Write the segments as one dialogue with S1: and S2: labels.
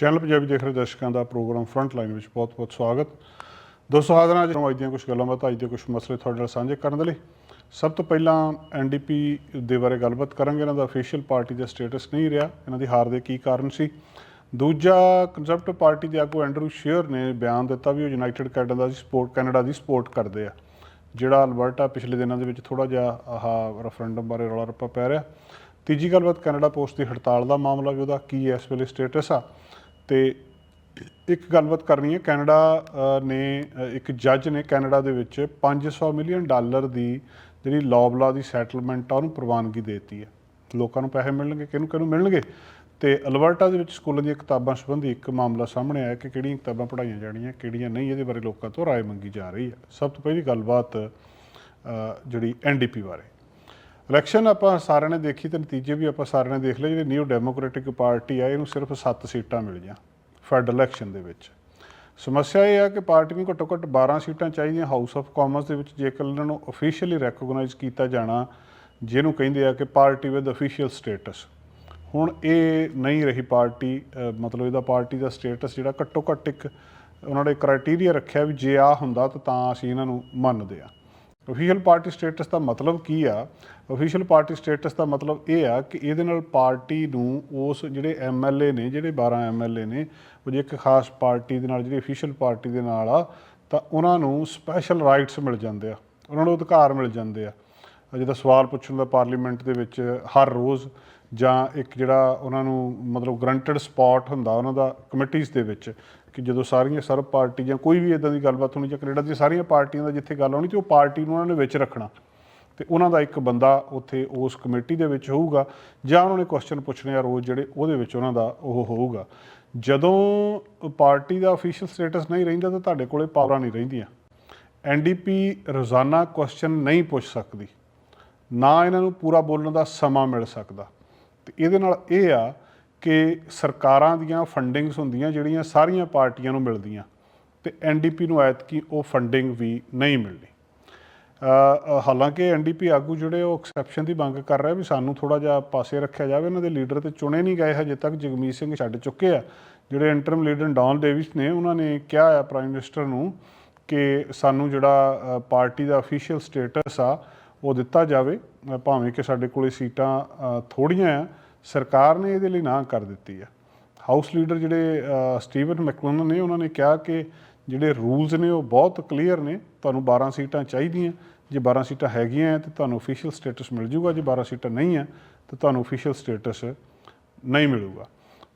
S1: Channel Punjabi ਦੇਖ ਰਹੇ ਦਰਸ਼ਕਾਂ ਦਾ ਪ੍ਰੋਗਰਾਮ ਫਰੰਟ ਲਾਈਨ ਵਿੱਚ ਬਹੁਤ-ਬਹੁਤ ਸਵਾਗਤ। ਦੋਸਤੋ, ਹਾਜ਼ਰ ਹਾਂ ਅੱਜ ਦੀਆਂ ਕੁਝ ਗੱਲਾਂ ਬਾਤਾਂ, ਅੱਜ ਦੇ ਕੁਝ ਮਸਲੇ ਤੁਹਾਡੇ ਨਾਲ ਸਾਂਝੇ ਕਰਨ ਦੇ ਲਈ। ਸਭ ਤੋਂ ਪਹਿਲਾਂ ਐਨਡੀਪੀ ਦੇ ਬਾਰੇ ਗੱਲਬਾਤ ਕਰਾਂਗੇ। ਇਹਨਾਂ ਦਾ ਅਫੀਸ਼ੀਅਲ ਪਾਰਟੀ ਦਾ ਸਟੇਟਸ ਨਹੀਂ ਰਿਹਾ। ਇਹਨਾਂ ਦੀ ਹਾਰ ਦੇ ਕੀ ਕਾਰਨ ਸੀ? ਦੂਜਾ ਕੰਜ਼ਰਵੇਟਿਵ ਪਾਰਟੀ ਦੇ ਆਗੂ ਐਂਡਰੂ ਸ਼ੇਅਰ ਨੇ ਬਿਆਨ ਦਿੱਤਾ ਵੀ ਉਹ ਯੂਨਾਈਟਿਡ ਕੈਨੇਡਾ ਦੀ ਸਪੋਰਟ ਕੈਨੇਡਾ ਦੀ ਸਪੋਰਟ ਕਰਦੇ ਆ। ਜਿਹੜਾ ਅਲਬਰਟਾ ਪਿਛਲੇ ਦਿਨਾਂ ਦੇ ਵਿੱਚ ਥੋੜਾ ਜਿਹਾ ਆਹ ਰੈਫਰੈਂਡਮ ਬਾਰੇ ਰੌਲਾ ਰੱਪਾ ਪੈ ਰਿਹਾ। ਤੀਜੀ ਗੱਲਬਾਤ ਕੈਨੇਡਾ ਪੋਸਟ ਦੀ ਹੜਤਾਲ ਦਾ ਮਾਮਲਾ ਵੀ ਉਹਦਾ ਕੀ ਹੈ, ਇਸ ਵੇਲੇ ਸਟੇਟਸ ਆ। ਤੇ ਇੱਕ ਗੱਲਬਾਤ ਕਰਨੀ ਹੈ ਕੈਨੇਡਾ ਅ, ਨੇ ਅ, ਇੱਕ ਜੱਜ ਨੇ ਕੈਨੇਡਾ ਦੇ ਵਿੱਚ 500 ਮਿਲੀਅਨ ਡਾਲਰ ਦੀ ਜਿਹੜੀ ਲੌਬਲਾ ਦੀ ਸੈਟਲਮੈਂਟ ਆ ਉਹਨੂੰ ਪ੍ਰਵਾਨਗੀ ਦੇ ਦਿੱਤੀ ਹੈ ਲੋਕਾਂ ਨੂੰ ਪੈਸੇ ਮਿਲਣਗੇ ਕਿਹਨੂੰ ਕਿਹਨੂੰ ਮਿਲਣਗੇ ਤੇ ਅਲਬਰਟਾ ਦੇ ਵਿੱਚ ਸਕੂਲਾਂ ਦੀਆਂ ਕਿਤਾਬਾਂ ਸੰਬੰਧੀ ਇੱਕ ਮਾਮਲਾ ਸਾਹਮਣੇ ਆਇਆ ਕਿ ਕਿਹੜੀਆਂ ਕਿਤਾਬਾਂ ਪੜ੍ਹਾਈਆਂ ਜਾਣੀਆਂ ਕਿਹੜੀਆਂ ਨਹੀਂ ਇਹਦੇ ਬਾਰੇ ਲੋਕਾਂ ਤੋਂ رائے ਮੰਗੀ ਜਾ ਰਹੀ ਹੈ ਸਭ ਤੋਂ ਪਹਿਲੀ ਗੱਲਬਾਤ ਅ, ਜਿਹੜੀ ਐਨਡੀਪੀ ਬਾਰੇ ਇਲੈਕਸ਼ਨ ਆਪਾਂ ਸਾਰਿਆਂ ਨੇ ਦੇਖੀ ਤੇ ਨਤੀਜੇ ਵੀ ਆਪਾਂ ਸਾਰਿਆਂ ਨੇ ਦੇਖ ਲਏ, ਜਿਹੜੀ ਨਿਊ ਡੈਮੋਕ੍ਰੈਟਿਕ ਪਾਰਟੀ ਆ, ਇਹਨੂੰ ਸਿਰਫ 7 ਸੀਟਾਂ ਮਿਲ ਮਿਲੀਆਂ ਫੈਡਰਲ ਇਲੈਕਸ਼ਨ ਦੇ ਵਿੱਚ। ਸਮੱਸਿਆ ਇਹ ਆ ਕਿ ਪਾਰਟੀ ਨੂੰ ਘੱਟੋ ਘੱਟ 12 ਸੀਟਾਂ ਚਾਹੀਦੀਆਂ ਹਾਊਸ ਆਫ ਕਾਮਨਸ ਦੇ ਵਿੱਚ ਜੇਕਰ ਇਹਨਾਂ ਨੂੰ ਅਫੀਸ਼ੀਅਲੀ ਰੈਕੋਗਨਾਈਜ਼ ਕੀਤਾ ਜਾਣਾ, ਜਿਹਨੂੰ ਕਹਿੰਦੇ ਆ ਕਿ ਪਾਰਟੀ ਵਿਦ ਅਫੀਸ਼ੀਅਲ ਸਟੇਟਸ ਹੁਣ ਇਹ ਨਹੀਂ ਰਹੀ ਪਾਰਟੀ ਮਤਲਬ ਇਹਦਾ ਪਾਰਟੀ ਦਾ ਸਟੇਟਸ ਜਿਹੜਾ ਘੱਟੋ ਘੱਟ ਇੱਕ, ਉਹਨਾਂ ਨੇ ਕ੍ਰਾਈਟੇਰੀਆ ਰੱਖਿਆ ਵੀ ਜੇ ਆ ਹੁੰਦਾ ਤਾਂ ਤਾਂ ਅਸੀਂ ਇਹਨਾਂ ਨੂੰ ਮੰਨਦੇ ਆ। ਅਫੀਸ਼ੀਅਲ ਪਾਰਟੀ ਸਟੇਟਸ ਦਾ ਮਤਲਬ ਕੀ ਆ? ਅਫੀਸ਼ੀਅਲ ਪਾਰਟੀ ਸਟੇਟਸ ਦਾ ਮਤਲਬ ਇਹ ਆ ਕਿ ਇਹਦੇ ਨਾਲ ਪਾਰਟੀ ਨੂੰ ਉਸ ਜਿਹੜੇ ਐਮਐਲਏ ਨੇ, ਜਿਹੜੇ 12 ਐਮਐਲਏ ਨੇ, ਉਹ ਜੇ ਇੱਕ ਖਾਸ ਪਾਰਟੀ ਦੇ ਨਾਲ, ਜਿਹੜੀ ਅਫੀਸ਼ੀਅਲ ਪਾਰਟੀ ਦੇ ਨਾਲ ਆ, ਤਾਂ ਉਹਨਾਂ ਨੂੰ ਸਪੈਸ਼ਲ ਰਾਈਟਸ ਮਿਲ ਜਾਂਦੇ ਆ। ਉਹਨਾਂ ਨੂੰ ਅਧਿਕਾਰ ਮਿਲ ਜਾਂਦੇ ਆ। ਜਿਹਦਾ ਸਵਾਲ ਪੁੱਛਣ ਦਾ ਪਾਰਲੀਮੈਂਟ ਦੇ ਵਿੱਚ ਹਰ ਰੋਜ਼ ਜਾਂ ਇੱਕ ਜਿਹੜਾ ਉਹਨਾਂ ਨੂੰ ਮਤਲਬ ਗਰੰਟਡ ਸਪੌਟ ਹੁੰਦਾ ਉਹਨਾਂ ਦਾ ਕਮੇਟੀਆਂ ਦੇ ਵਿੱਚ ਕਿ ਜਦੋਂ ਸਾਰੀਆਂ ਸਰਬ ਪਾਰਟੀ ਜਾਂ ਕੋਈ ਵੀ ਇਦਾਂ ਦੀ ਗੱਲਬਾਤ ਹੋਣੀ ਜਾਂ ਕੈਨੇਡਾ ਦੀਆਂ ਸਾਰੀਆਂ ਪਾਰਟੀਆਂ ਦਾ ਜਿੱਥੇ ਗੱਲ ਹੋਣੀ ਤੇ ਉਹ ਪਾਰਟੀ ਨੂੰ ਉਹਨਾਂ ਨੇ ਵਿੱਚ ਰੱਖਣਾ। ਤੇ ਉਹਨਾਂ ਦਾ ਇੱਕ ਬੰਦਾ ਉੱਥੇ ਉਸ ਕਮੇਟੀ ਦੇ ਵਿੱਚ ਹੋਊਗਾ ਜਾਂ ਉਹਨਾਂ ਨੇ ਕੁਐਸਚਨ ਪੁੱਛਣੇ ਆ ਰੋਜ਼ ਜਿਹੜੇ ਉਹਦੇ ਵਿੱਚ ਉਹਨਾਂ ਦਾ ਉਹ ਹੋਊਗਾ। ਜਦੋਂ ਪਾਰਟੀ ਦਾ ਅਫੀਸ਼ੀਅਲ ਸਟੇਟਸ ਨਹੀਂ ਰਹਿੰਦਾ ਤਾਂ ਤੁਹਾਡੇ ਕੋਲੇ ਪਾਵਰਾਂ ਨਹੀਂ ਰਹਿੰਦੀਆਂ। ਐਨਡੀਪੀ ਰੋਜ਼ਾਨਾ ਕੁਐਸਚਨ ਨਹੀਂ ਪੁੱਛ ਸਕਦੀ। ਨਾ ਇਹਨਾਂ ਨੂੰ ਪੂਰਾ ਬੋਲਣ ਦਾ ਸਮਾਂ ਮਿਲ ਸਕਦਾ। ਤੇ ਇਹਦੇ ਨਾਲ ਇਹ ਆ ਕਿ ਸਰਕਾਰਾਂ ਦੀਆਂ ਫੰਡਿੰਗਸ ਹੁੰਦੀਆਂ ਜਿਹੜੀਆਂ ਸਾਰੀਆਂ ਪਾਰਟੀਆਂ ਨੂੰ ਮਿਲਦੀਆਂ ਤੇ ਐਨਡੀਪੀ ਨੂੰ ਐਤਕੀ ਉਹ ਫੰਡਿੰਗ ਵੀ ਨਹੀਂ ਮਿਲਣੀ। ਅ, ਅ, ਹਾਲਾਂਕਿ ਐਨਡੀਪੀ ਆਗੂ ਜਿਹੜੇ ਉਹ ਐਕਸੈਪਸ਼ਨ ਦੀ ਮੰਗ ਕਰ ਰਹੇ ਵੀ ਸਾਨੂੰ ਥੋੜਾ ਜਿਹਾ ਪਾਸੇ ਰੱਖਿਆ ਜਾਵੇ ਇਹਨਾਂ ਦੇ ਲੀਡਰ ਤੇ ਚੁਣੇ ਨਹੀਂ ਗਏ ਹਜੇ ਤੱਕ ਜਗਮੀਤ ਸਿੰਘ ਛੱਡ ਚੁੱਕੇ ਆ। ਜਿਹੜੇ ਇੰਟਰਮ ਲੀਡਰ ਡੌਨ ਡੇਵਿਸ ਨੇ ਉਹਨਾਂ ਨੇ ਕਿਹਾ ਆ ਪ੍ਰਾਈਮ ਮਿਨਿਸਟਰ ਨੂੰ ਕਿ ਸਾਨੂੰ ਜਿਹੜਾ ਪਾਰਟੀ ਦਾ ਅਫੀਸ਼ੀਅਲ ਸਟੇਟਸ ਆ ਉਹ ਦਿੱਤਾ ਜਾਵੇ ਭਾਵੇਂ ਕਿ ਸਾਡੇ ਕੋਲੇ ਸੀਟਾਂ ਅ, ਥੋੜੀਆਂ ਆ ਸਰਕਾਰ ਨੇ ਇਹਦੇ ਲਈ ਨਾ ਕਰ ਦਿੱਤੀ ਆ। ਹਾਊਸ ਲੀਡਰ ਜਿਹੜੇ ਸਟੀਵਨ ਮੈਕਲੋਨ ਨੇ, ਉਹਨਾਂ ਨੇ ਕਿਹਾ ਕਿ ਜਿਹੜੇ ਰੂਲਸ ਨੇ ਉਹ ਬਹੁਤ ਕਲੀਅਰ ਨੇ, ਤੁਹਾਨੂੰ 12 ਸੀਟਾਂ ਚਾਹੀਦੀਆਂ। ਜੇ 12 ਸੀਟਾਂ ਹੈਗੀਆਂ ਤਾਂ ਤੁਹਾਨੂੰ ਅਫੀਸ਼ੀਅਲ ਸਟੇਟਸ ਮਿਲ ਜੂਗਾ। ਜੇ 12 ਸੀਟਾਂ ਨਹੀਂ ਆ ਤਾਂ ਤੁਹਾਨੂੰ ਅਫੀਸ਼ੀਅਲ ਸਟੇਟਸ ਨਹੀਂ ਮਿਲੂਗਾ।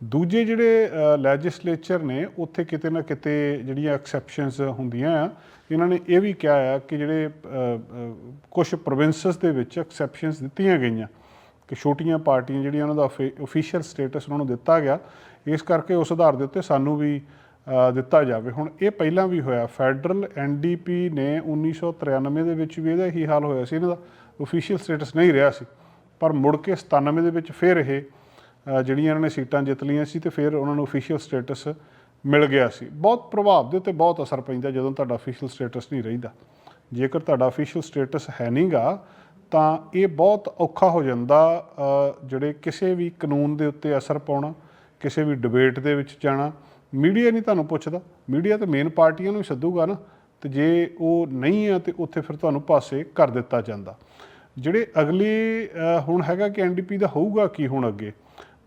S1: ਦੂਜੇ ਜਿਹੜੇ ਲੈਜਿਸਲੇਚਰ ਨੇ, ਉੱਥੇ ਕਿਤੇ ਨਾ ਕਿਤੇ ਜਿਹੜੀਆਂ ਐਕਸੈਪਸ਼ਨਸ ਹੁੰਦੀਆਂ ਆ, ਇਹਨਾਂ ਨੇ ਇਹ ਵੀ ਕਿਹਾ ਆ ਕਿ ਜਿਹੜੇ ਕੁਝ ਪ੍ਰੋਵਿੰਸਸ ਦੇ ਵਿੱਚ ਐਕਸੈਪਸ਼ਨਸ ਦਿੱਤੀਆਂ ਗਈਆਂ। ਕਿ ਛੋਟੀਆਂ ਪਾਰਟੀਆਂ ਜਿਹੜੀਆਂ ਉਹਨਾਂ ਦਾ ਅਫੀਸ਼ੀਅਲ ਸਟੇਟਸ ਉਹਨਾਂ ਨੂੰ ਦਿੱਤਾ ਗਿਆ, ਇਸ ਕਰਕੇ ਉਸ ਆਧਾਰ ਦੇ ਉੱਤੇ ਸਾਨੂੰ ਵੀ ਦਿੱਤਾ ਜਾਵੇ। ਹੁਣ ਇਹ ਪਹਿਲਾਂ ਵੀ ਹੋਇਆ, ਫੈਡਰਲ ਐਨਡੀਪੀ ਨੇ 1993 ਦੇ ਵਿੱਚ ਵੀ ਇਹਦਾ ਹੀ ਹਾਲ ਹੋਇਆ ਸੀ, ਇਹਨਾਂ ਦਾ ਅਫੀਸ਼ੀਅਲ ਸਟੇਟਸ ਨਹੀਂ ਰਿਹਾ ਸੀ। ਪਰ ਮੁੜ ਕੇ 97 ਦੇ ਵਿੱਚ ਫਿਰ ਇਹ ਜਿਹੜੀਆਂ ਇਹਨਾਂ ਨੇ ਸੀਟਾਂ ਜਿੱਤ ਲਈਆਂ ਸੀ ਤੇ ਫਿਰ ਉਹਨਾਂ ਨੂੰ ਅਫੀਸ਼ੀਅਲ ਸਟੇਟਸ ਮਿਲ ਗਿਆ ਸੀ। ਬਹੁਤ ਪ੍ਰਭਾਵ ਦੇ ਉੱਤੇ ਬਹੁਤ ਅਸਰ ਪੈਂਦਾ ਜਦੋਂ ਤੁਹਾਡਾ ਅਫੀਸ਼ੀਅਲ ਸਟੇਟਸ ਨਹੀਂ ਰਹਿੰਦਾ। ਜੇਕਰ ਤੁਹਾਡਾ ਅਫੀਸ਼ੀਅਲ ਸਟੇਟਸ ਹੈ ਨਹੀਂਗਾ ਤਾਂ ਇਹ ਬਹੁਤ ਔਖਾ ਹੋ ਜਾਂਦਾ ਜਿਹੜੇ ਕਿਸੇ ਵੀ ਕਾਨੂੰਨ ਦੇ ਉੱਤੇ ਅਸਰ ਪਾਉਣਾ, ਕਿਸੇ ਵੀ ਡਿਬੇਟ ਦੇ ਵਿੱਚ ਜਾਣਾ। ਮੀਡੀਆ ਨਹੀਂ ਤੁਹਾਨੂੰ ਪੁੱਛਦਾ। ਮੀਡੀਆ ਤਾਂ ਮੇਨ ਪਾਰਟੀਆਂ ਨੂੰ ਹੀ ਸੱਦੂਗਾ ਨਾ। ਤੇ ਜੇ ਉਹ ਨਹੀਂ ਆ, ਤੇ ਉੱਥੇ ਫਿਰ ਤੁਹਾਨੂੰ ਪਾਸੇ ਕਰ ਦਿੱਤਾ ਜਾਂਦਾ। ਜਿਹੜੇ ਅਗਲੇ ਹੁਣ ਹੈਗਾ ਕਿ ਐਨਡੀਪੀ ਦਾ ਹੋਊਗਾ ਕੀ ਹੁਣ ਅੱਗੇ?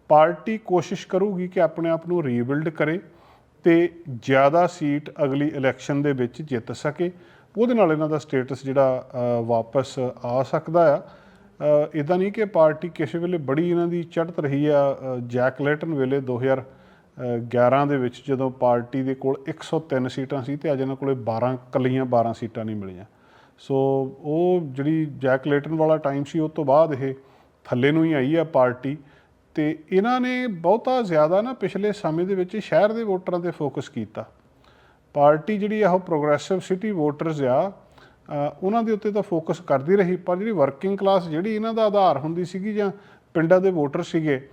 S1: ਪਾਰਟੀ ਕੋਸ਼ਿਸ਼ ਕਰੂਗੀ ਕਿ ਆਪਣੇ ਆਪ ਨੂੰ ਰੀਬਿਲਡ ਕਰੇ ਤੇ ਜ਼ਿਆਦਾ ਸੀਟ ਅਗਲੀ ਇਲੈਕਸ਼ਨ ਦੇ ਵਿੱਚ ਜਿੱਤ ਸਕੇ। ਉਹਦੇ ਨਾਲ ਇਹਨਾਂ ਦਾ ਸਟੇਟਸ ਜਿਹੜਾ ਵਾਪਸ ਆ ਸਕਦਾ ਆ। ਇਦਾਂ ਨਹੀਂ ਕਿ ਪਾਰਟੀ ਕਿਸੇ ਵੇਲੇ ਬੜੀ ਇਹਨਾਂ ਦੀ ਚੜ੍ਹਤ ਰਹੀ ਆ। ਜੈਕ ਲੇਟਨ ਵੇਲੇ 2011 ਦੇ ਵਿੱਚ ਜਦੋਂ ਪਾਰਟੀ ਦੇ ਕੋਲ 103 ਸੀਟਾਂ ਸੀ ਤੇ ਅੱਜ ਇਹਨਾਂ ਕੋਲੇ 12 ਕੱਲੀਆਂ 12 ਸੀਟਾਂ ਨਹੀਂ ਮਿਲੀਆਂ। ਸੋ ਉਹ ਜਿਹੜੀ ਜੈਕ ਲੇਟਨ ਵਾਲਾ ਟਾਈਮ ਸੀ ਉਸ ਤੋਂ ਬਾਅਦ ਇਹ ਥੱਲੇ ਨੂੰ ਹੀ ਆਈ ਆ ਪਾਰਟੀ। ਤੇ ਇਹਨਾਂ ਨੇ ਬਹੁਤਾ ਜ਼ਿਆਦਾ ਨਾ ਪਿਛਲੇ ਸਮੇਂ ਦੇ ਵਿੱਚ ਸ਼ਹਿਰ ਦੇ ਵੋਟਰਾਂ ਤੇ ਫੋਕਸ ਕੀਤਾ। ਪਾਰਟੀ ਜਿਹੜੀ ਆ, ਉਹ ਪ੍ਰੋਗਰੈਸਿਵ ਸਿਟੀ ਵੋਟਰਸ ਆ ਉਹਨਾਂ ਦੇ ਉੱਤੇ ਤਾਂ ਫੋਕਸ ਕਰਦੀ ਰਹੀ, ਪਰ ਜਿਹੜੀ ਵਰਕਿੰਗ ਕਲਾਸ ਜਿਹੜੀ ਇਹਨਾਂ ਦਾ ਆਧਾਰ ਹੁੰਦੀ ਸੀਗੀ ਜਾਂ ਪਿੰਡਾਂ ਦੇ ਵੋਟਰ ਸੀਗੇ